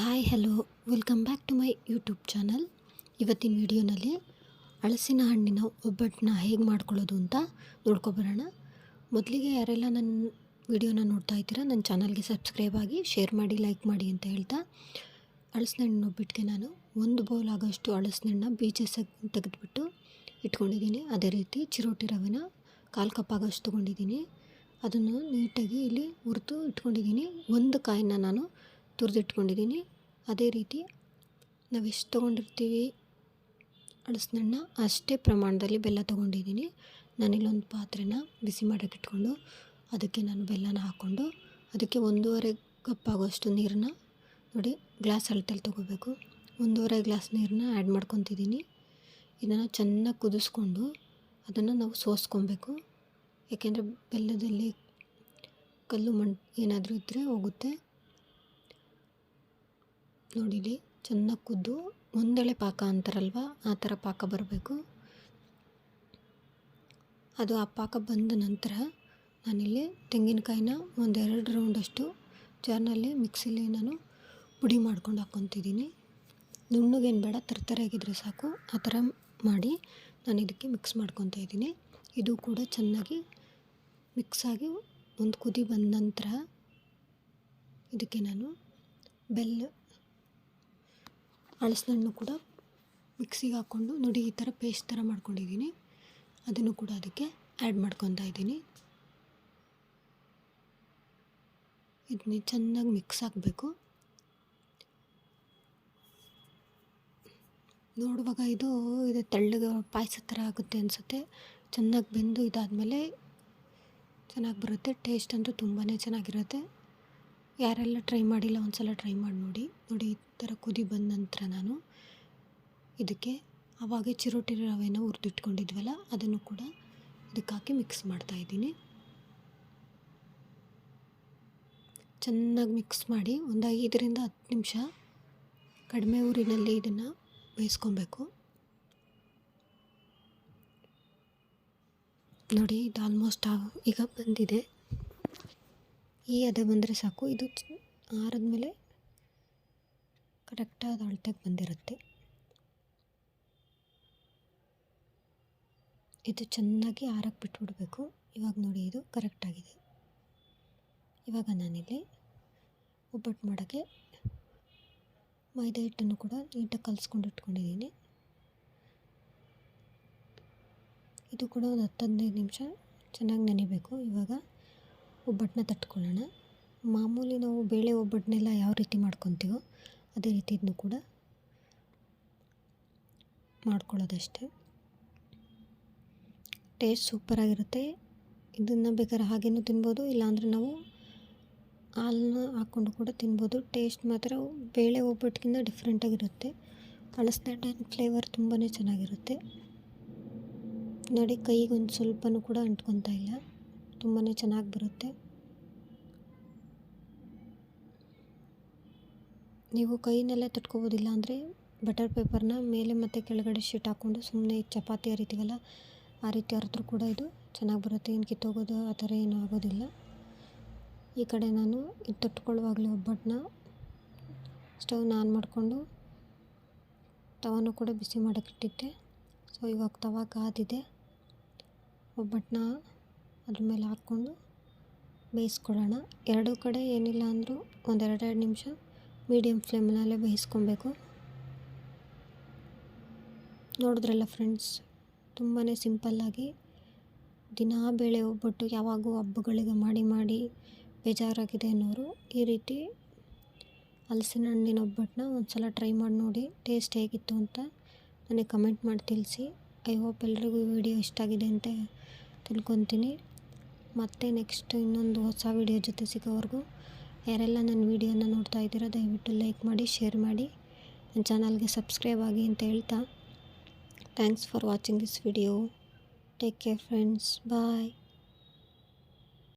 Hi, hello. Welcome back to my YouTube channel. ಇವತ್ತಿನ ವಿಡಿಯೋನಲ್ಲಿ ಹಳಸಿನ ಹಣ್ಣಿನ ಒಬ್ಬಟ್ಟನ್ನ ಹೇಗೆ ಮಾಡ್ಕೊಳ್ಳೋದು ಅಂತ ನೋಡ್ಕೊಬರೋಣ ಮೊದಲಿಗೆ ಯಾರೆಲ್ಲ ನನ್ನ ವಿಡಿಯೋನ ನೋಡ್ತಾ ಇದ್ದೀರಾ ನನ್ನ ಚಾನಲ್ಗೆ ಸಬ್ಸ್ಕ್ರೈಬ್ ಆಗಿ, ಶೇರ್ ಮಾಡಿ, ಲೈಕ್ ಮಾಡಿ ಅಂತ ಹೇಳ್ತಾ, ಹಳಸಿನ ಹಣ್ಣು ಒಬ್ಬಟ್ಟಿಗೆ ನಾನು ಒಂದು ಬೌಲ್ ಆಗೋಷ್ಟು ಹಳಸಿನ ಹಣ್ಣು ಬೀಜಸ್ ತೆಗೆದುಬಿಟ್ಟು ಇಟ್ಕೊಂಡಿದ್ದೀನಿ. ಅದೇ ರೀತಿ ಚಿರೋಟಿ ರವೆನ ಕಾಲು ಕಪ್ ಆಗೋಷ್ಟು ತೊಗೊಂಡಿದ್ದೀನಿ. ಅದನ್ನು ನೀಟಾಗಿ ಇಲ್ಲಿ ಹುರಿದು ಇಟ್ಕೊಂಡಿದ್ದೀನಿ. ಒಂದು ಕಾಯಿನ ನಾನು ತುರಿದಿಟ್ಕೊಂಡಿದ್ದೀನಿ. ಅದೇ ರೀತಿ ನಾವು ಎಷ್ಟು ತೊಗೊಂಡಿರ್ತೀವಿ? ಹಲಸಿನ ಅಷ್ಟೇ ಪ್ರಮಾಣದಲ್ಲಿ ಬೆಲ್ಲ ತೊಗೊಂಡಿದ್ದೀನಿ. ನಾನಿಲ್ಲೊಂದು ಪಾತ್ರೆನ ಬಿಸಿ ಮಾಡೋಕೆ ಇಟ್ಕೊಂಡು ಅದಕ್ಕೆ ನಾನು ಬೆಲ್ಲನ ಹಾಕ್ಕೊಂಡು ಅದಕ್ಕೆ ಒಂದೂವರೆ ಕಪ್ ಆಗೋಷ್ಟು ನೀರನ್ನ ನೋಡಿ ಗ್ಲಾಸ್ ಅಳತೆಲಿ ತೊಗೋಬೇಕು. ಒಂದೂವರೆ ಗ್ಲಾಸ್ ನೀರನ್ನ ಆ್ಯಡ್ ಮಾಡ್ಕೊತಿದ್ದೀನಿ. ಇದನ್ನು ಚೆನ್ನಾಗಿ ಕುದಿಸ್ಕೊಂಡು ಅದನ್ನು ನಾವು ಸೋಸ್ಕೊಬೇಕು. ಯಾಕೆಂದರೆ ಬೆಲ್ಲದಲ್ಲಿ ಕಲ್ಲು ಮಣ್ ಏನಾದರೂ ಇದ್ದರೆ ಹೋಗುತ್ತೆ. ನೋಡಿಲಿ ಚೆನ್ನಾಗಿ ಕುದ್ದು ಒಂದೆಳೆ ಪಾಕ ಅಂತಾರಲ್ವ, ಆ ಥರ ಪಾಕ ಬರಬೇಕು. ಅದು ಆ ಪಾಕ ಬಂದ ನಂತರ ನಾನಿಲ್ಲಿ ತೆಂಗಿನಕಾಯಿನ ಒಂದೆರಡು ರೌಂಡಷ್ಟು ಜಾರ್ನಲ್ಲಿ ಮಿಕ್ಸಿಲಿ ನಾನು ಪುಡಿ ಮಾಡ್ಕೊಂಡು ಹಾಕ್ಕೊತಿದ್ದೀನಿ. ನುಣ್ಣಗೇನು ಬೇಡ ತರತರೆಯಾಗಿದ್ದರೆ ಸಾಕು. ಆ ಥರ ಮಾಡಿ ನಾನು ಇದಕ್ಕೆ ಮಿಕ್ಸ್ ಮಾಡ್ಕೊತಾ ಇದ್ದೀನಿ. ಇದು ಕೂಡ ಚೆನ್ನಾಗಿ ಮಿಕ್ಸಾಗಿ ಒಂದು ಕುದಿ ಬಂದ ನಂತರ ಇದಕ್ಕೆ ನಾನು ಬೆಲ್ಲ ಹಲಸಿನ ಹಣ್ಣು ಕೂಡ ಮಿಕ್ಸಿಗೆ ಹಾಕ್ಕೊಂಡು ನೋಡಿ, ಈ ಥರ ಪೇಸ್ಟ್ ಥರ ಮಾಡ್ಕೊಂಡಿದ್ದೀನಿ. ಅದನ್ನು ಕೂಡ ಅದಕ್ಕೆ ಆ್ಯಡ್ ಮಾಡ್ಕೊತಾ ಇದ್ದೀನಿ. ಇದನ್ನ ಚೆನ್ನಾಗಿ ಮಿಕ್ಸ್ ಆಗಬೇಕು ನೋಡುವಾಗ ಇದು ಇದು ತೆಳ್ಳಗೆ ಪಾಯಸ ಥರ ಆಗುತ್ತೆ ಅನಿಸುತ್ತೆ. ಚೆನ್ನಾಗಿ ಬೆಂದು ಇದಾದಮೇಲೆ ಚೆನ್ನಾಗಿ ಬರುತ್ತೆ. ಟೇಸ್ಟ್ ಅಂತೂ ತುಂಬಾ ಚೆನ್ನಾಗಿರುತ್ತೆ. ಯಾರೆಲ್ಲ ಟ್ರೈ ಮಾಡಿಲ್ಲ ಒಂದು ಸಲ ಟ್ರೈ ಮಾಡಿ ನೋಡಿ. ನೋಡಿ ಈ ಥರ ಕುದಿ ಬಂದ ನಂತರ ನಾನು ಇದಕ್ಕೆ ಆವಾಗೇ ಚಿರೋಟಿ ರವೆನ ಹುರಿದಿಟ್ಕೊಂಡಿದ್ವಲ್ಲ, ಅದನ್ನು ಕೂಡ ಇದಕ್ಕೆ ಹಾಕಿ ಮಿಕ್ಸ್ ಮಾಡ್ತಾಯಿದ್ದೀನಿ ಚೆನ್ನಾಗಿ ಮಿಕ್ಸ್ ಮಾಡಿ ಒಂದು ಐದರಿಂದ ಹತ್ತು ನಿಮಿಷ ಕಡಿಮೆ ಊರಿನಲ್ಲಿ ಇದನ್ನು ಬೇಯಿಸ್ಕೊಬೇಕು. ನೋಡಿ ಇದು ಆಲ್ಮೋಸ್ಟ್ ಈಗ ಬಂದಿದೆ. ಈ ಅದೇ ಬಂದರೆ ಸಾಕು. ಇದು ಆರಿದ್ಮೇಲೆ ಕರೆಕ್ಟಾದ ಅಳತೆಗೆ ಬಂದಿರುತ್ತೆ. ಇದು ಚೆನ್ನಾಗಿ ಆರಕ್ಕೆ ಬಿಟ್ಬಿಡಬೇಕು. ಇವಾಗ ನೋಡಿ ಇದು ಕರೆಕ್ಟಾಗಿದೆ ಇವಾಗ ನಾನಿಲ್ಲಿ ಒಬ್ಬಟ್ಟು ಮಾಡೋಕ್ಕೆ ಮೈದಾ ಹಿಟ್ಟನ್ನು ಕೂಡ ನೀಟಾಗಿ ಕಲಿಸ್ಕೊಂಡು ಇಟ್ಕೊಂಡಿದ್ದೀನಿ. ಇದು ಕೂಡ ಒಂದು ಹತ್ತು ಹದಿನೈದು ನಿಮಿಷ ಚೆನ್ನಾಗಿ ನೆನಿಬೇಕು. ಇವಾಗ ಒಬ್ಬಟ್ಟನ್ನ ತಟ್ಕೊಳ್ಳೋಣ. ಮಾಮೂಲಿ ನಾವು ಬೇಳೆ ಒಬ್ಬಟ್ಟನ್ನೆಲ್ಲ ಯಾವ ರೀತಿ ಮಾಡ್ಕೊತೀವೋ ಅದೇ ರೀತಿ ಇದನ್ನು ಕೂಡ ಮಾಡ್ಕೊಳ್ಳೋದಷ್ಟೇ. ಟೇಸ್ಟ್ ಸೂಪರಾಗಿರುತ್ತೆ ಇದನ್ನು ಬೇಕಾದ್ರೆ ಹಾಗೇನೂ ತಿನ್ಬೋದು, ಇಲ್ಲಾಂದರೆ ನಾವು ಹಾಲನ್ನ ಹಾಕ್ಕೊಂಡು ಕೂಡ ತಿನ್ಬೋದು. ಟೇಸ್ಟ್ ಮಾತ್ರ ಬೇಳೆ ಒಬ್ಬಟ್ಟಿಗಿಂತ ಡಿಫ್ರೆಂಟಾಗಿರುತ್ತೆ ಹಣ್ಣಿನ ಫ್ಲೇವರ್ ತುಂಬಾ ಚೆನ್ನಾಗಿರುತ್ತೆ. ನೋಡಿ ಕೈಗೊಂದು ಸ್ವಲ್ಪನೂ ಕೂಡ ಅಂಟ್ಕೊತಾ ಇಲ್ಲ. ತುಂಬಾ ಚೆನ್ನಾಗಿ ಬರುತ್ತೆ. ನೀವು ಕೈನಲ್ಲೇ ತಟ್ಕೋಬೋದಿಲ್ಲ ಅಂದರೆ ಬಟರ್ ಪೇಪರ್ನ ಮೇಲೆ ಮತ್ತು ಕೆಳಗಡೆ ಶೀಟ್ ಹಾಕ್ಕೊಂಡು ಸುಮ್ಮನೆ ಚಪಾತಿ ಹರಿತೀವಲ್ಲ ಆ ರೀತಿ ಹರಿದ್ರೂ ಕೂಡ ಇದು ಚೆನ್ನಾಗಿ ಬರುತ್ತೆ. ಏನು ಕಿತ್ತೋಗೋದು ಆ ಥರ ಏನೂ ಆಗೋದಿಲ್ಲ. ಈ ಕಡೆ ನಾನು ಇದು ತಟ್ಕೊಳ್ಳುವಾಗಲೇ ಒಬ್ಬಟ್ಟನ್ನ ಸ್ಟವ್ನ ಆನ್ ಮಾಡಿಕೊಂಡು ತವಾನು ಕೂಡ ಬಿಸಿ ಮಾಡೋಕ್ಕಿಟ್ಟಿದ್ದೆ ಸೊ ಇವಾಗ ತವಾ ಕಾದಿದೆ ಒಬ್ಬಟ್ಟನ್ನ ಅದ್ರ ಮೇಲೆ ಹಾಕ್ಕೊಂಡು ಬೇಯಿಸ್ಕೊಳ್ಳೋಣ ಎರಡೂ ಕಡೆ ಏನಿಲ್ಲ ಅಂದರೂ ಒಂದೆರಡೆರಡು ನಿಮಿಷ ಮೀಡಿಯಮ್ ಫ್ಲೇಮ್ನಲ್ಲೇ ಬೇಯಿಸ್ಕೊಬೇಕು. ನೋಡಿದ್ರಲ್ಲ ಫ್ರೆಂಡ್ಸ್ ತುಂಬಾ ಸಿಂಪಲ್ಲಾಗಿ ದಿನಾ ಬೇಳೆ ಒಬ್ಬಟ್ಟು ಯಾವಾಗೂ ಹಬ್ಬಗಳಿಗೆ ಮಾಡಿ ಮಾಡಿ ಬೇಜಾರಾಗಿದೆ ಅನ್ನೋರು ಈ ರೀತಿ ಹಲಸಿನ ಹಣ್ಣಿನ ಒಬ್ಬಟ್ಟನ್ನ ಒಂದು ಸಲ ಟ್ರೈ ಮಾಡಿ ನೋಡಿ ಟೇಸ್ಟ್ ಹೇಗಿತ್ತು ಅಂತ ನನಗೆ ಕಮೆಂಟ್ ಮಾಡಿ ತಿಳಿಸಿ. ಐ ಹೋಪ್ ಎಲ್ರಿಗೂ ವಿಡಿಯೋ ಇಷ್ಟ ಆಗಿದೆ ಅಂತ ತಿಳ್ಕೊತೀನಿ. ಮತ್ತೆ ನೆಕ್ಸ್ಟ್ ಇನ್ನೊಂದು ಹೊಸ ವಿಡಿಯೋ ಜೊತೆ ಸಿಗೋವರೆಗೂ. ಯಾರೆಲ್ಲ ನನ್ನ ವಿಡಿಯೋನ ನೋಡ್ತಾ ಇದ್ದೀರೋ ದಯವಿಟ್ಟು ಲೈಕ್ ಮಾಡಿ ಶೇರ್ ಮಾಡಿ. ನನ್ನ ಚಾನಲ್ಗೆ ಸಬ್ಸ್ಕ್ರೈಬ್ ಆಗಿ ಅಂತ ಹೇಳ್ತಾ. Thanks for watching this video take care friends bye